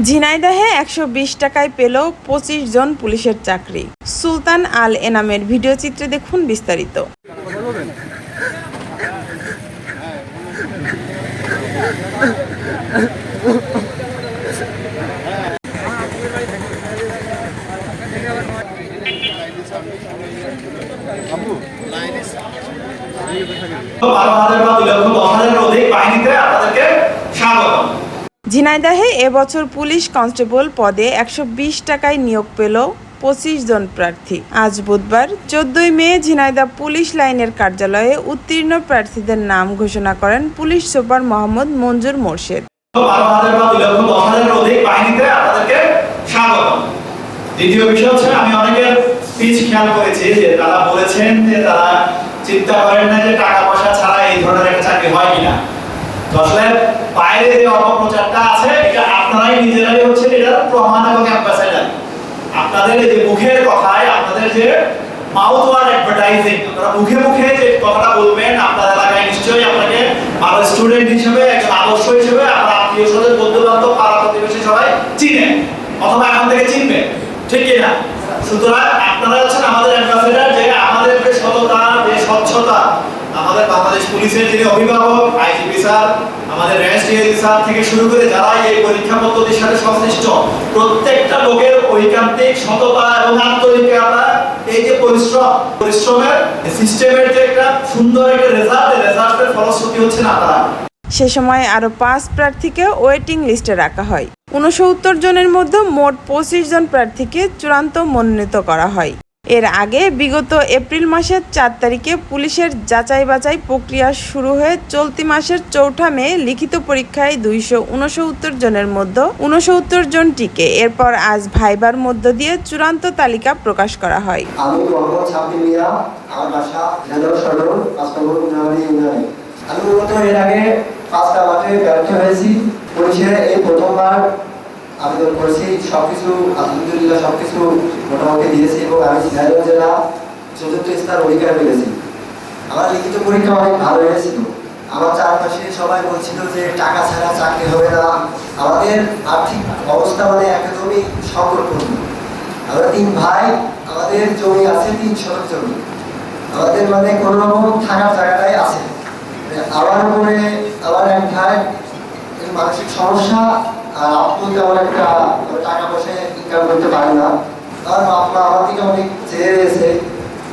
ঝিনাইদহে একশো বিশ টাকায় পেল পঁচিশ জন পুলিশের চাকরি। সুলতান আল এনামের ভিডিও চিত্রে দেখুন বিস্তারিত। বাহিনীতে ঝিনাইদহে এবছর পুলিশ কনস্টেবল পদে একশো বিশ টাকায় নিয়োগ পেল পঁচিশ জন প্রার্থী। আজ বুধবার চোদ্দই মে ঝিনাইদহ পুলিশ লাইনের কার্যালয়ে উত্তীর্ণ প্রার্থীদের নাম ঘোষণা করেন পুলিশ সুপার মোহাম্মদ মঞ্জুর মোর্শেদ। দ্বিতীয় বিষয় হচ্ছে, আমি অনেকের স্পিচ খেয়াল করেছি যে তারা বলেছেন যে তারা চিন্তা করেন না যে টাকা পয়সা ছাড়া এই ধরনের একটা চাকরি হয় কিনা। তো বাইরে যে অপপ্রচারটা আছে, এটা আপনারাই নিজেরাই হচ্ছে এটা প্রমাণ এবং অ্যাম্বাসেডার আপনাদের এই যে মুখের কথায়, আপনাদের যে মাউথ ওয়ার্ড অ্যাডভার্টাইজিং আপনারা মুখে মুখে যে কথাটা বলবেন, আপনার এলাকায় নিশ্চয়ই আপনাকে ভালো স্টুডেন্ট হিসেবে, একজন আদর্শ হিসেবে, আপনার আত্মীয় স্বজন বন্ধু বান্ধব পাড়া প্রতিবেশী সবাই চিনেন অথবা এখন থেকে চিনবে, ঠিক কিনা? সুতরাং আপনারা হচ্ছেন আমাদের অ্যাম্বাসেডার যে আমাদের যে সততা, যে স্বচ্ছতা, আমাদের বাংলাদেশ পুলিশের যিনি অভিভাবক, আইজিপি স্যার, আমাদের ডিআইজি স্যার থেকে শুরু করে যারা এই পরীক্ষা পদ্ধতির সাথে সংশ্লিষ্ট, প্রত্যেকটা লোকের ঐকান্তিক সততা এবং আন্তরিকতা এই যে পরিশ্রম, পরিশ্রমের সিস্টেমের যে একটা সুন্দর একটা রেজাল্ট রেজাল্টের ফলশ্রুতি হচ্ছেন আপনারা সে সময় আরও পাঁচ প্রার্থীকে ওয়েটিং লিস্টে রাখা হয়। উনসত্তর জনের মধ্যে মোট পঁচিশ জন প্রার্থীকে চূড়ান্ত মনোনীত করা হয়। এর আগে বিগত এপ্রিল মাসের চার তারিখে পুলিশের যাচাই বাছাই প্রক্রিয়া শুরু হয়ে চলতি মাসের চৌঠা মে লিখিত পরীক্ষায় দুইশো উনসত্তর জনের মধ্যে উনসত্তর জন টিকে। এরপর আজ ভাইবার মধ্য দিয়ে চূড়ান্ত তালিকা প্রকাশ করা হয়। আমি এর আগে পাঁচটা মাঠে ব্যর্থ হয়েছি। পুলিশে এই প্রথমবার আবেদন করেছি। সবকিছু, আলহামদুলিল্লাহ সবকিছু মোটামুটি দিয়েছি এবং আমি ঝিনাইদহ জেলা চতুর্থ স্থান অধিকার পেয়েছি। আমার লিখিত পরীক্ষা অনেক ভালো হয়েছিল। আমার চারপাশে সবাই বলছিল যে টাকা ছাড়া চাকরি হবে না। আমাদের আর্থিক অবস্থা মানে একদমই সংকটপূর্ণ। আমরা তিন ভাই, আমাদের জমি আছে তিন শতক জমি। আমাদের মানে কোনো রকম থাকার জায়গাটাই আছে। আমার উপরে আমার এক ভাই মানসিক সমস্যা আর আপনি তেমন একটা টাকা পয়সা ইনকাম করতে পারে না। আর আপনা আমার দিকে অনেক চেয়ে রয়েছে।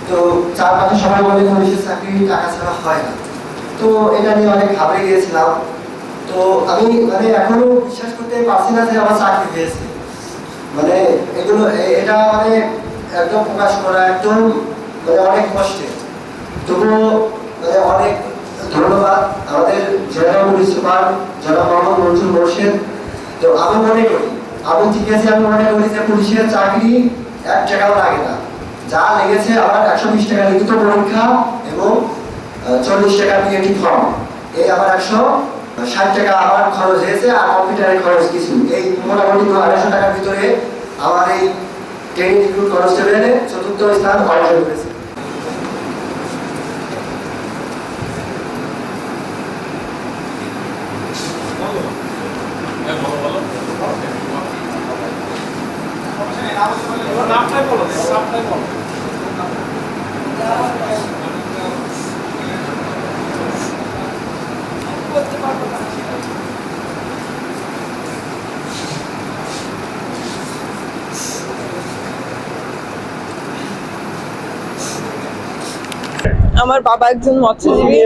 তো চারপাশে সবাই বলে পুলিশের চাকরি টাকা ছাড়া হয় না। তো এটা নিয়ে অনেক ঘাবড়ে গিয়েছিলাম। তো আমি মানে এখনও বিশ্বাস করতে পারছি না যে আমার চাকরি হয়েছে। মানে এগুলো এটা মানে একদম প্রকাশ করা একদম মানে অনেক কষ্টে। তবুও মানে অনেক ধন্যবাদ। আমাদের জেলা পুলিশ সুপার জনাব মোহাম্মদ মনসুর মোর্শেদ তো আমি মনে করি, আমি আমি মনে করি যে পুলিশের চাকরি এক টাকাও লাগে না। যা লেগেছে আমার একশো বিশ টাকা লিখিত পরীক্ষা এবং চল্লিশ টাকা পিএটি ফর্ম এই আমার একশো ষাট টাকা আমার খরচ হয়েছে আর কম্পিউটারের খরচ কিছু এই মোটামুটি আড়াইশো টাকার ভিতরে আমার এই ট্রেনিং রিক্রুট কনস্টেবলে চতুর্থ স্থান অর্জন করেছে আমার বাবা একজন মৎস্যজীবী।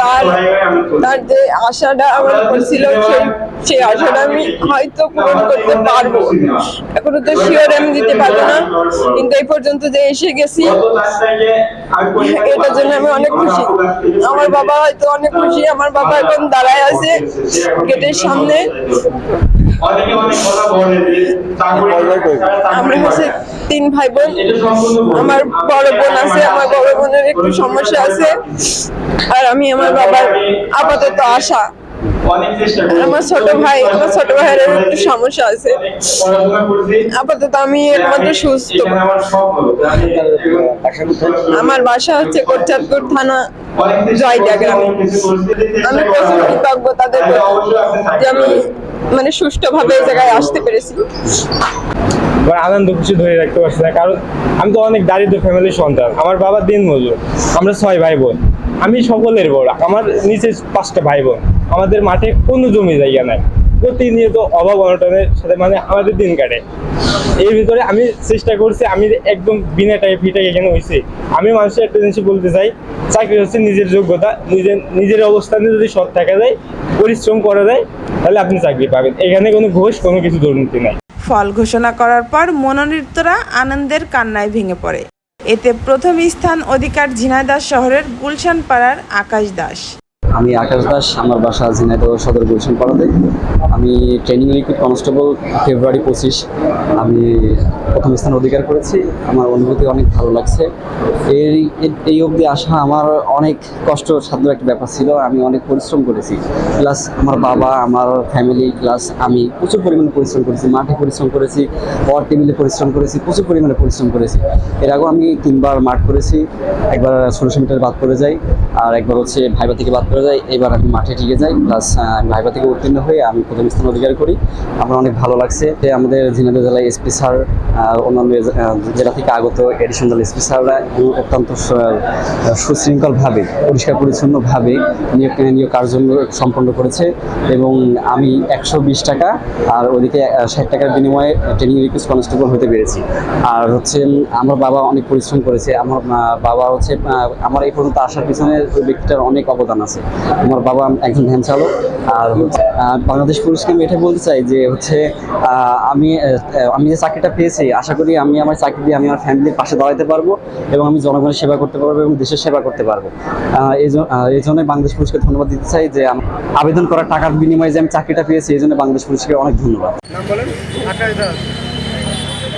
তার তার যে আশাটা আমার করছিল সেই সেই আশাটা আমি হয়তো পূরণ করতে পারব। এখনও তো শিওর আমি দিতে পারব না, কিন্তু এই পর্যন্ত যে এসে গেছি, এটার জন্য আমি অনেক খুশি। আমার বাবা হয়তো অনেক খুশি, আমার বাবা এখন দাঁড়ায় আছে গেটের সামনে। আমরা হচ্ছে তিন ভাই বোন আমার বড় বোন আছে, আমার বড় বোনের একটু সমস্যা আছে, আর আমি আমার বাবার আপাতত আশা। আমার ছোট ভাই, আমার ছোট ভাইয়ের একটু সমস্যা আছে। আপাতত আমি একমাত্র সুস্থ। আমার বাসা হচ্ছে কোটচাঁদপুর থানা জয়ডা গ্রামে। আমি প্রচুর কৃতজ্ঞ তাদের যে আমি মানে সুষ্ঠুভাবে এই জায়গায় আসতে পেরেছি। আনন্দ খুশি ধরে রাখতে পারছি না, কারণ আমি তো অনেক দারিদ্র ফ্যামিলির সন্তান। আমার বাবা দিন মজুর আমরা ছয় ভাই বোন। আমি সকলের বড়, আমার নিচে পাঁচটা ভাই বোন। আমাদের মাঠে কোনো জমি জায়গা নাই। প্রতিনিয়ত অভাব অনটনের সাথে মানে আমাদের দিন কাটে। এর ভিতরে আমি চেষ্টা করছি, আমি একদম বিনা টাইপ ফিটাই এখানে হয়েছি আমি মানুষের একটা জিনিস বলতে চাই, চাকরি হচ্ছে নিজের যোগ্যতা, নিজের নিজের অবস্থানে যদি সৎ থাকা যায়, পরিশ্রম করা যায়, তাহলে আপনি চাকরি পাবেন। এখানে কোনো ঘোষ, কোনো কিছু দুর্নীতি নাই। ফল ঘোষণা করার পর মনোনীতরা আনন্দের কান্নায় ভেঙে পড়ে। এতে প্রথম স্থান অধিকার ঝিনাইদহ শহরের গুলশান পাড়ার আকাশ দাস। আমি আকাশ দাস, আমার বাসা ঝিনাইদহ সদর গুলশান পাড়াতে। আমি ট্রেনিং লিকুইড কনস্টেবল ফেব্রুয়ারি পঁচিশ। আমি প্রথম স্থান অধিকার করেছি। আমার অনুভূতি অনেক ভালো লাগছে। এই এই অবধি আসা আমার অনেক কষ্ট সাধ্য একটা ব্যাপার ছিল। আমি অনেক পরিশ্রম করেছি। প্লাস আমার বাবা, আমার ফ্যামিলি প্লাস আমি প্রচুর পরিমাণে পরিশ্রম করেছি। মাঠে পরিশ্রম করেছি পর টেবিলে পরিশ্রম করেছি, প্রচুর পরিমাণে পরিশ্রম করেছি। এর আগেও আমি তিনবার মাঠ করেছি। একবার ষোলোশো মিটার বাদ করে যাই, আর একবার হচ্ছে ভাইবা থেকে বাদ করে যাই এবার আমি মাঠে টিকে যাই। প্লাস আমি ভাইবা থেকে উত্তীর্ণ হয়ে আমি প্রথম স্থান অধিকার করি। আমার অনেক ভালো লাগছে। যে আমাদের ঝিনাইদহ জেলায় এসপি স্যার অন্যান্য জেলা থেকে আগত এডিশনাল এসপি স্যাররা অত্যন্ত সুশৃঙ্খলভাবে, পরিষ্কার পরিচ্ছন্নভাবে নিয়োগ নিয়োগ কার্য সম্পন্ন করেছে এবং আমি একশো বিশ টাকা আর ওদিকে ষাট টাকার বিনিময়ে ট্রেনিং রিকোয়েস্ট কনস্টেবল হতে পেরেছি। আর হচ্ছে আমার বাবা অনেক পরিশ্রম করেছে। আমার বাবা হচ্ছে আমার এই পর্যন্ত আসার পিছনে ওই ব্যক্তিটার অনেক অবদান আছে। আমার বাবা একজন ভ্যান চালক। আর বাংলাদেশ পুলিশকে আমি এটা বলতে চাই যে হচ্ছে আমি আমি যে চাকরিটা পেয়েছি আশা করি আমি আমার চাকরি দিয়ে আমি আমার ফ্যামিলির পাশে দাঁড়াতে পারব এবং আমি জনগণের সেবা করতে পারব এবং দেশের সেবা করতে পারব। এই জন্য বাংলাদেশ পুলিশকে ধন্যবাদ দিতে চাই যে আম- আবেদন করার টাকার বিনিময়ে যে আমি চাকরিটা পেয়েছি এই জন্য বাংলাদেশ পুলিশকে অনেক ধন্যবাদ।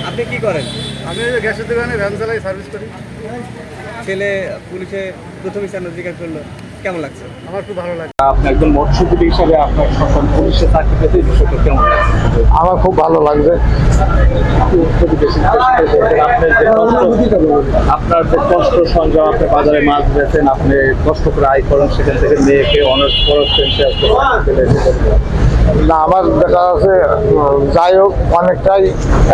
আপনি কি করেন? আমি গ্যাসের দোকানে ভ্যান চালাই সার্ভিস করি। ছেলে পুলিশে প্রথম স্থান অধিকার করল। কেমন লাগছে? আমার খুব ভালো লাগে আপনি একজন মৎস্যজীবী হিসাবে আপনার সন্তান পুলিশে চাকরি পেতে বিষয়টা কেমন লাগছে? আমার খুব ভালো লাগছে। আপনার যে কষ্ট আপনার যে কষ্ট সঞ্জয় আপনি বাজারে মাছ বেচেন আপনি কষ্ট করে আয় করেন সেখান থেকে মেয়েকে অনার্স পড়াচ্ছেন। না আমার দেখা যাচ্ছে যাই হোক অনেকটাই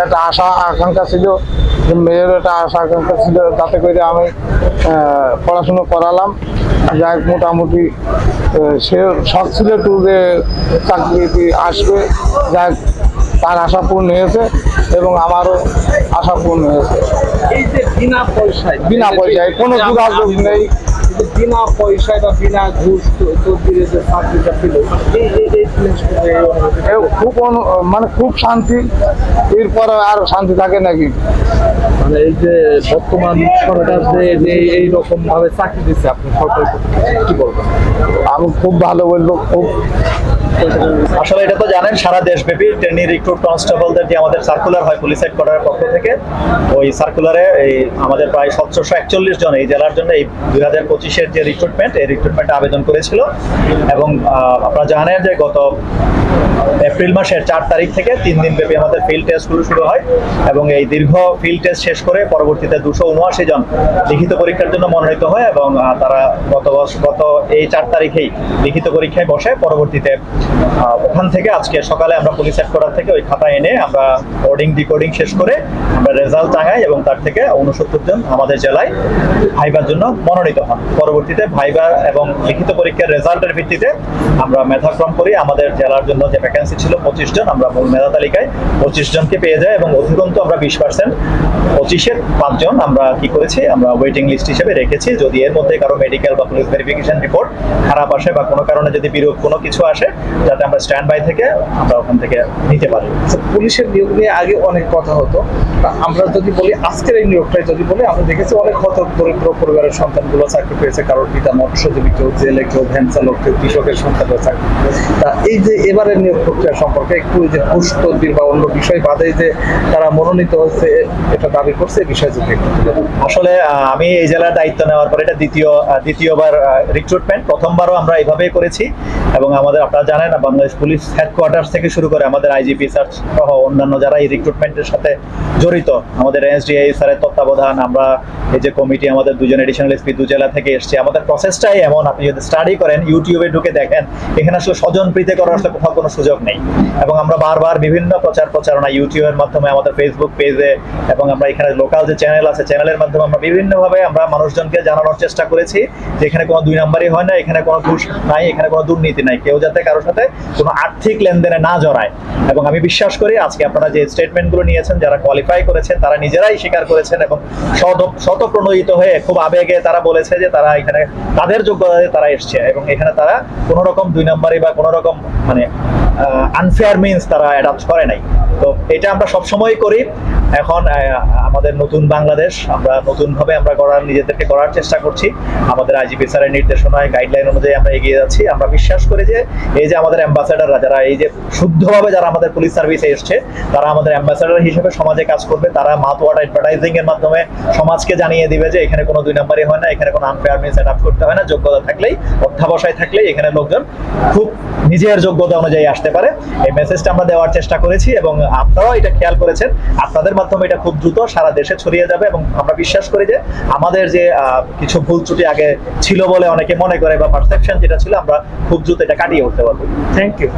একটা আশা আকাঙ্ক্ষা ছিল। যে মেয়ের একটা আশা আকাঙ্ক্ষা ছিল তাতে করে আমি পড়াশুনো করালাম। যাই হোক মোটামুটি সে শখ ছিল একটু যে চাকরিটি আসবে যা তার আশা পূর্ণ হয়েছে এবং আমারও আশা পূর্ণ হয়েছে। এই যে বিনা পয়সায় বিনা পয়সায় কোনো যোগাযোগ নেই। বিনা পয়সায় বা বিনা ঘুষ তদবিরে যে চাকরিটা পেল। খুব অনু- মানে খুব শান্তি। এরপরে আর শান্তি থাকে নাকি? মানে এই যে বর্তমান সরকার যে যে এই রকম ভাবে চাকরি দিচ্ছে আপনি সরকারের কি বলবেন? আমি খুব ভালো বলব খুব আসলে এটা তো জানেন সারা দেশব্যাপী ট্রেনি রিক্রুট কনস্টেবলদের যে আমাদের সার্কুলার হয় পুলিশ হেডকোয়ার্টারের পক্ষ থেকে ওই সার্কুলারে এই আমাদের প্রায় সতেরোশো একচল্লিশ জন এই জেলার জন্য এই দুই হাজার পঁচিশের যে রিক্রুটমেন্ট এই রিক্রুটমেন্টে আবেদন করেছিল এবং আপনারা জানেন যে গত এপ্রিল মাসের চার তারিখ থেকে তিন দিন ব্যাপী আমাদের ফিল্ড টেস্টগুলো শুরু শুরু হয় এবং এই দীর্ঘ ফিল্ড টেস্ট শেষ করে পরবর্তীতে দুশো উনআশি জন লিখিত পরীক্ষার জন্য মনোনীত হয় এবং তারা গত গত এই চার তারিখেই লিখিত পরীক্ষায় বসে। পরবর্তীতে ওখান থেকে আজকে সকালে আমরা পুলিশ হেডকোয়ার্টার থেকে ওই খাতা এনে আমরা কোডিং ডিকোডিং শেষ করে আমরা রেজাল্ট টাঙাই এবং তার থেকে উনসত্তর জন আমাদের জেলায় ভাইবার জন্য মনোনীত হন। পরবর্তীতে ভাইবার এবং লিখিত পরীক্ষার রেজাল্টের ভিত্তিতে আমরা মেধাক্রম করি। আমাদের জেলার জন্য যে ভ্যাকেন্সি ছিল পঁচিশ জন আমরা মূল মেধা তালিকায় পঁচিশ জনকে পেয়ে যাই এবং অধিকন্তু আমরা বিশ পার্সেন্ট পঁচিশের পাঁচজন আমরা কি করেছি আমরা ওয়েটিং লিস্ট হিসেবে রেখেছি। যদি এর মধ্যে কারও মেডিকেল বা পুলিশ ভেরিফিকেশন রিপোর্ট খারাপ আসে বা কোনো কারণে যদি বিরূপ কোনো কিছু আসে যাতে আমরা স্ট্যান্ড বাই থেকে আমরা ওখান থেকে নিতে পারি। আচ্ছা, পুলিশের নিয়োগ নিয়ে আগে অনেক কথা হতো। আমরা যদি বলি আজকের এই নিয়োগটাই যদি বলি আমরা দেখেছি অনেক হত দরিদ্র পরিবারের সন্তানগুলো চাকরি পেয়েছে কারোর পিতা মৎস্যজীবী, কেউ জেলে, কেউ ভ্যান চালক, কেউ কৃষকের সন্তানরা চাকরি তা এই যে এবারের নিয়োগ প্রক্রিয়া সম্পর্কে একটু যে ঘুষ তদবির বা অন্য বিষয় বাদে যে তারা মনোনীত হচ্ছে এটা দাবি করছে, এই বিষয়ে যদি আসলে আমি এই জেলার দায়িত্ব নেওয়ার পর এটা দ্বিতীয় দ্বিতীয়বার রিক্রুটমেন্ট প্রথমবারও আমরা এইভাবেই করেছি। এবং আমাদের, আপনারা জানেন, বাংলাদেশ পুলিশ হেডকোয়ার্টার থেকে শুরু করে আমাদের আইজিপি স্যার সহ অন্যান্য যারা এই রিক্রুটমেন্টের সাথে জড়িত, আমাদের এসডিআই স্যারের তত্ত্বাবধান, আমরা এই যে কমিটি আমাদের দুজন এডিশনাল এসপি দু জেলা থেকে এসছে। আমাদের প্রসেসটাই এমন। আপনি যদি স্টাডি করেন ইউটিউবে ঢুকে দেখেন, এখানে আসলে স্বজন প্রীতি করার আসলে কোথাও কোনো সুযোগ নেই। এবং আমরা বারবার বিভিন্ন প্রচার প্রচারণা ইউটিউবের মাধ্যমে, আমাদের ফেসবুক পেজে এবং আমরা এখানে লোকাল যে চ্যানেল আছে চ্যানেলের মাধ্যমে আমরা বিভিন্নভাবে আমরা মানুষজনকে জানানোর চেষ্টা করেছি যে এখানে কোনো দুই নাম্বারই হয় না, এখানে কোনো ঘুষ নাই, এখানে কোনো দুর্নীতি নাই। কেউ যাতে কারোর সাথে কোনো আর্থিক লেনদেনে না জড়ায়। এবং আমি বিশ্বাস করি, আজকে আপনারা যে স্টেটমেন্টগুলো নিয়েছেন, যারা কোয়ালিফাই করেছেন, তারা নিজেরাই স্বীকার করেছেন এবং শত প্রণোদিত হয়ে খুব আবেগে তারা বলেছে যে তারা এখানে, তাদের যোগ্যতা তারা এসছে এবং এখানে তারা কোনো রকম দুই নম্বরে বা কোনো রকম মানে আনফেয়ার মিনস তারা অ্যাডাপ্ট করে নাই। তো এটা আমরা সবসময় করি। এখন আমাদের নতুন বাংলাদেশ, আমরা নতুনভাবে আমরা গড়ার, নিজেদেরকে গড়ার চেষ্টা করছি। আমাদের আইজিপি স্যারের নির্দেশনায় গাইডলাইন অনুযায়ী আমরা এগিয়ে যাচ্ছি। আমরা বিশ্বাস করি যে, এই যে আমাদের অ্যাম্বাসেডাররা যারা এই যে শুদ্ধভাবে যারা আমাদের পুলিশ সার্ভিসে এসছে, তারা আমাদের অ্যাম্বাসেডার হিসেবে সমাজে কাজ করবে। তারা মাথ ওয়াট অ্যাডভার্টাইজিং এর মাধ্যমে সমাজকে জানিয়ে দিবে যে, এখানে কোনো দুই নাম্বারই হয় না, এখানে কোনো আনফেয়ার মিস অ্যাডাপ্ট করতে হয় না। যোগ্যতা থাকলেই, অধ্যাবসায় থাকলেই এখানে লোকজন খুব নিজের যোগ্যতা অনুযায়ী আসতে পারে। এই মেসেজটা আমরা দেওয়ার চেষ্টা করেছি এবং আপনারাও এটা খেয়াল করেছেন। আপনাদের মাধ্যমে এটা খুব দ্রুত সারা দেশে ছড়িয়ে যাবে এবং আমরা বিশ্বাস করি যে আমাদের যে কিছু ভুল ত্রুটি আগে ছিল বলে অনেকে মনে করে বা পারসেপশন যেটা ছিল, আমরা খুব দ্রুত এটা কাটিয়ে উঠতে পারব। Thank you